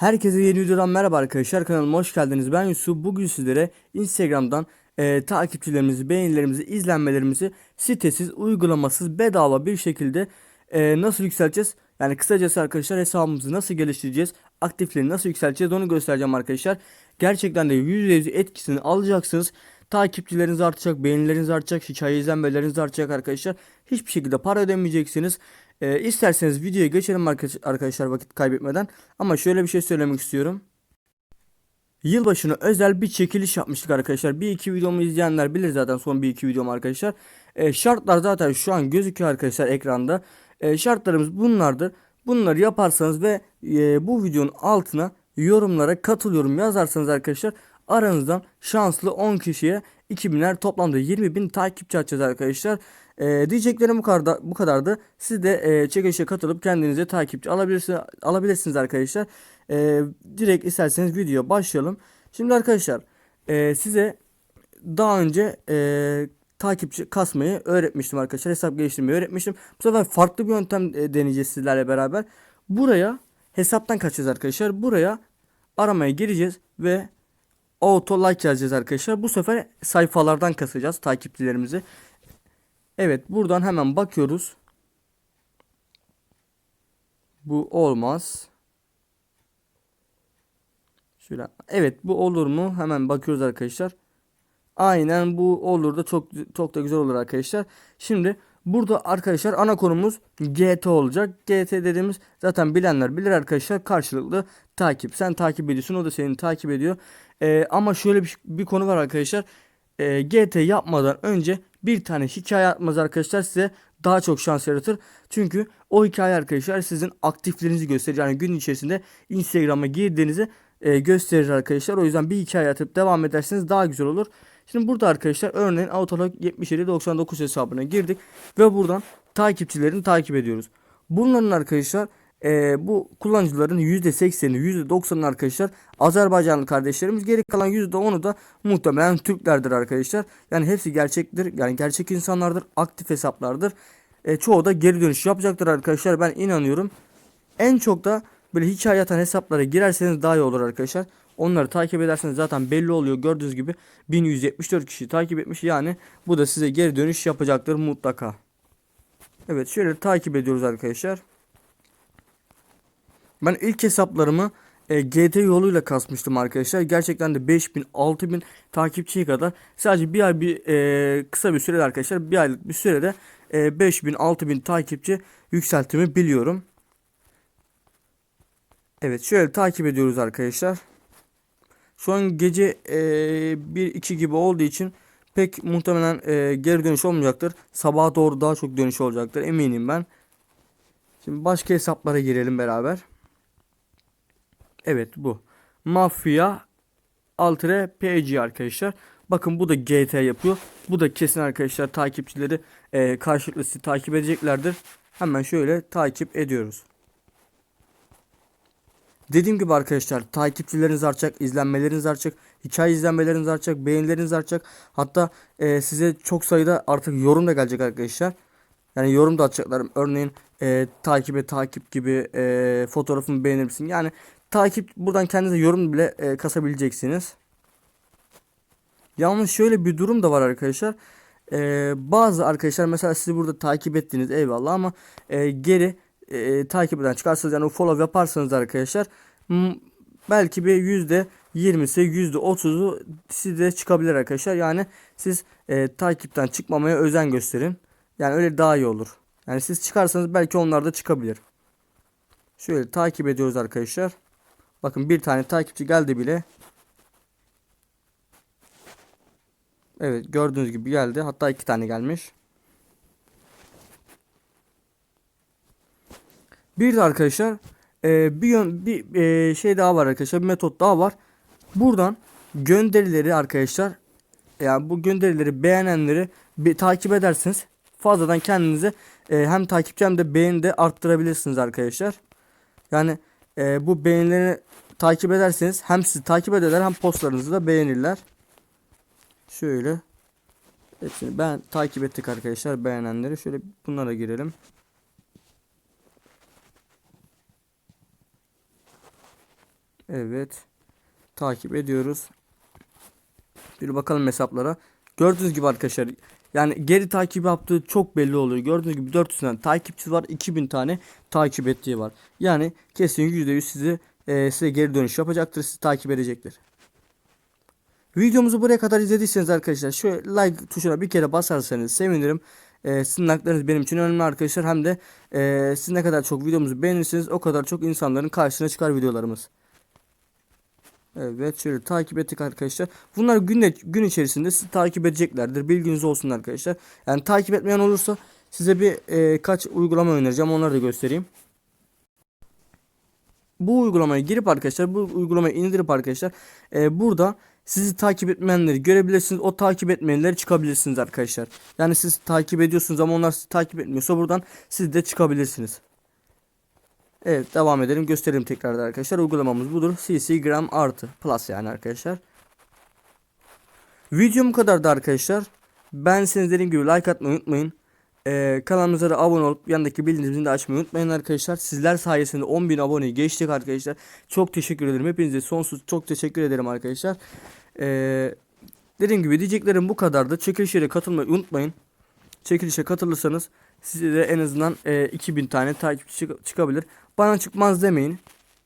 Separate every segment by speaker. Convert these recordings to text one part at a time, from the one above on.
Speaker 1: Herkese yeni videodan merhaba arkadaşlar kanalıma hoş geldiniz. Ben Yusuf. Bugün sizlere Instagram'dan e, takipçilerimizi, beğenilerimizi, izlenmelerimizi sitesiz, uygulamasız, bedava bir şekilde e, nasıl yükselteceğiz? Yani kısacası arkadaşlar hesabımızı nasıl geliştireceğiz? Aktifleri nasıl yükselteceğiz onu göstereceğim arkadaşlar. Gerçekten de %100 etkisini alacaksınız. Takipçileriniz artacak, beğenileriniz artacak, hikaye izlenmeleriniz artacak arkadaşlar. Hiçbir şekilde para ödemeyeceksiniz. Ee, isterseniz videoya geçelim arkadaş- arkadaşlar vakit kaybetmeden. Ama şöyle bir şey söylemek istiyorum. Yılbaşına özel bir çekiliş yapmıştık arkadaşlar. Bir iki videomu izleyenler bilir zaten son bir iki videomu arkadaşlar. Ee, şartlar zaten şu an gözüküyor arkadaşlar ekranda. Ee, şartlarımız bunlardır. Bunları yaparsanız ve e, bu videonun altına yorumlara katılıyorum yazarsanız arkadaşlar aranızdan şanslı 10 kişiye 2000'er toplamda 20.000 takipçi açacağız arkadaşlar. Ee, diyeceklerim bu kadar bu kadardı. Siz de e, çekilişe katılıp kendinize takipçi alabilirsiniz alabilirsiniz arkadaşlar. Ee, direkt isterseniz video başlayalım. Şimdi arkadaşlar e, size daha önce e, takipçi kasmayı öğretmiştim arkadaşlar. Hesap geliştirmeyi öğretmiştim. Bu sefer farklı bir yöntem e, deneyeceğiz sizlerle beraber. Buraya hesaptan kaçacağız arkadaşlar. Buraya aramaya gireceğiz ve auto like yazacağız arkadaşlar. Bu sefer sayfalardan kasacağız takipçilerimizi. Evet buradan hemen bakıyoruz. Bu olmaz. Şöyle. Evet bu olur mu? Hemen bakıyoruz arkadaşlar. Aynen bu olur da çok çok da güzel olur arkadaşlar. Şimdi burada arkadaşlar ana konumuz GT olacak. GT dediğimiz zaten bilenler bilir arkadaşlar karşılıklı takip. Sen takip ediyorsun o da seni takip ediyor. Ee, ama şöyle bir, bir konu var arkadaşlar. Ee, GT yapmadan önce bir tane hikaye atmaz arkadaşlar size daha çok şans yaratır. Çünkü o hikaye arkadaşlar sizin aktiflerinizi gösterir. Yani gün içerisinde Instagram'a girdiğinizi e, gösterir arkadaşlar. O yüzden bir hikaye atıp devam ederseniz daha güzel olur. Şimdi burada arkadaşlar örneğin Autolog 7799 hesabına girdik ve buradan takipçilerini takip ediyoruz. Bunların arkadaşlar e, bu kullanıcıların %80'i %90'ı arkadaşlar Azerbaycanlı kardeşlerimiz geri kalan %10'u da muhtemelen Türklerdir arkadaşlar. Yani hepsi gerçektir. Yani gerçek insanlardır. Aktif hesaplardır. E, çoğu da geri dönüş yapacaktır arkadaşlar. Ben inanıyorum. En çok da böyle hikaye atan hesaplara girerseniz daha iyi olur arkadaşlar. Onları takip ederseniz zaten belli oluyor. Gördüğünüz gibi 1174 kişi takip etmiş. Yani bu da size geri dönüş yapacaktır mutlaka. Evet şöyle takip ediyoruz arkadaşlar. Ben ilk hesaplarımı e, GT yoluyla kasmıştım arkadaşlar. Gerçekten de 5000 6000 takipçiye kadar sadece bir ay bir e, kısa bir sürede arkadaşlar bir aylık bir sürede e, 5000 6000 takipçi yükseltimi biliyorum. Evet şöyle takip ediyoruz arkadaşlar. Şu an gece e, 1-2 gibi olduğu için pek muhtemelen e, geri dönüş olmayacaktır. Sabaha doğru daha çok dönüş olacaktır eminim ben. Şimdi başka hesaplara girelim beraber. Evet bu. Mafya Altre PG arkadaşlar. Bakın bu da GT yapıyor. Bu da kesin arkadaşlar takipçileri e, karşılıklı sizi takip edeceklerdir. Hemen şöyle takip ediyoruz. Dediğim gibi arkadaşlar takipçileriniz artacak, izlenmeleriniz artacak, hikaye izlenmeleriniz artacak, beğenileriniz artacak. Hatta e, size çok sayıda artık yorum da gelecek arkadaşlar. Yani yorum da atacaklar. Örneğin e, takibe takip gibi e, fotoğrafımı beğenir misin? Yani takip buradan kendinize yorum bile e, kasabileceksiniz. Yalnız şöyle bir durum da var arkadaşlar. E, bazı arkadaşlar mesela sizi burada takip ettiniz eyvallah ama e, geri e, takip eden çıkarsanız yani follow yaparsanız arkadaşlar belki bir yüzde 20'si yüzde 30'u size çıkabilir arkadaşlar. Yani siz e, takipten çıkmamaya özen gösterin. Yani öyle daha iyi olur. Yani siz çıkarsanız belki onlar da çıkabilir. Şöyle takip ediyoruz arkadaşlar. Bakın bir tane takipçi geldi bile. Evet gördüğünüz gibi geldi. Hatta iki tane gelmiş. Bir de arkadaşlar e, bir yön bir e, şey daha var arkadaşlar. Bir metot daha var. Buradan gönderileri arkadaşlar yani bu gönderileri beğenenleri bir takip edersiniz. Fazladan kendinize e, hem takipçi hem de beğeni de arttırabilirsiniz arkadaşlar. Yani e, bu beğenileri takip ederseniz hem sizi takip ederler hem postlarınızı da beğenirler. Şöyle hepsini ben takip ettik arkadaşlar beğenenleri. Şöyle bunlara girelim. Evet. Takip ediyoruz. Bir bakalım hesaplara. Gördüğünüz gibi arkadaşlar yani geri takip yaptığı çok belli oluyor. Gördüğünüz gibi 400 tane takipçi var. 2000 tane takip ettiği var. Yani kesin %100 sizi e, size geri dönüş yapacaktır. Sizi takip edecektir. Videomuzu buraya kadar izlediyseniz arkadaşlar şu like tuşuna bir kere basarsanız sevinirim. Ee, sizin like'larınız benim için önemli arkadaşlar. Hem de e, siz ne kadar çok videomuzu beğenirseniz o kadar çok insanların karşısına çıkar videolarımız. Evet şöyle takip ettik arkadaşlar. Bunlar gün, gün içerisinde sizi takip edeceklerdir. Bilginiz olsun arkadaşlar. Yani takip etmeyen olursa size bir e, kaç uygulama önereceğim. Onları da göstereyim. Bu uygulamaya girip arkadaşlar bu uygulamayı indirip arkadaşlar e, burada sizi takip etmeyenleri görebilirsiniz. O takip etmeyenleri çıkabilirsiniz arkadaşlar. Yani siz takip ediyorsunuz ama onlar sizi takip etmiyorsa buradan siz de çıkabilirsiniz. Evet devam edelim göstereyim tekrardan arkadaşlar. Uygulamamız budur. CC gram artı plus yani arkadaşlar. Videom bu kadardı arkadaşlar. Ben size dediğim gibi like atmayı unutmayın. Ee, kanalımıza da abone olup yanındaki bildirim zilini de açmayı unutmayın arkadaşlar. Sizler sayesinde 10.000 aboneyi geçtik arkadaşlar. Çok teşekkür ederim. Hepinize sonsuz çok teşekkür ederim arkadaşlar. Ee, dediğim gibi diyeceklerim bu kadardı. Çekilişlere katılmayı unutmayın. Çekilişe katılırsanız size de en azından e, 2000 tane takipçi çık- çıkabilir. Bana çıkmaz demeyin.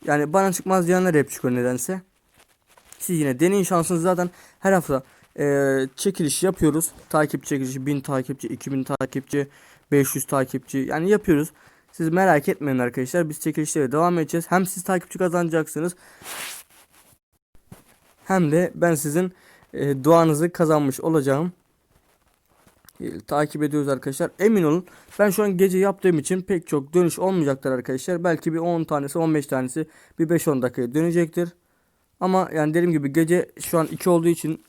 Speaker 1: Yani bana çıkmaz diyenler hep çıkıyor nedense. Siz yine deneyin şansınız zaten her hafta e, çekiliş yapıyoruz. Takip çekilişi 1000 takipçi, 2000 takipçi, 500 takipçi yani yapıyoruz. Siz merak etmeyin arkadaşlar. Biz çekilişlere devam edeceğiz. Hem siz takipçi kazanacaksınız. Hem de ben sizin e, duanızı kazanmış olacağım. E, takip ediyoruz arkadaşlar. Emin olun ben şu an gece yaptığım için pek çok dönüş olmayacaktır arkadaşlar. Belki bir 10 tanesi 15 tanesi bir 5-10 dakikaya dönecektir. Ama yani dediğim gibi gece şu an 2 olduğu için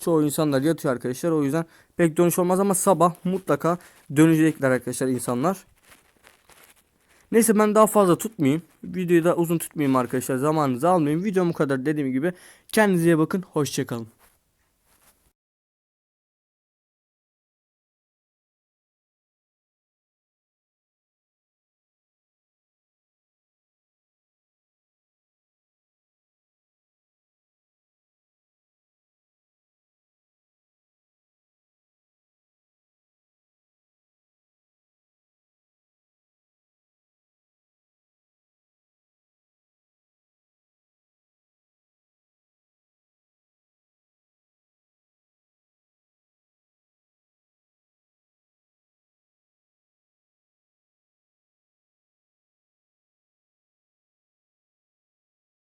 Speaker 1: çoğu insanlar yatıyor arkadaşlar. O yüzden pek dönüş olmaz ama sabah mutlaka dönecekler arkadaşlar insanlar. Neyse ben daha fazla tutmayayım. Videoyu da uzun tutmayayım arkadaşlar. Zamanınızı almayayım. Videom bu kadar dediğim gibi. Kendinize iyi bakın. Hoşçakalın.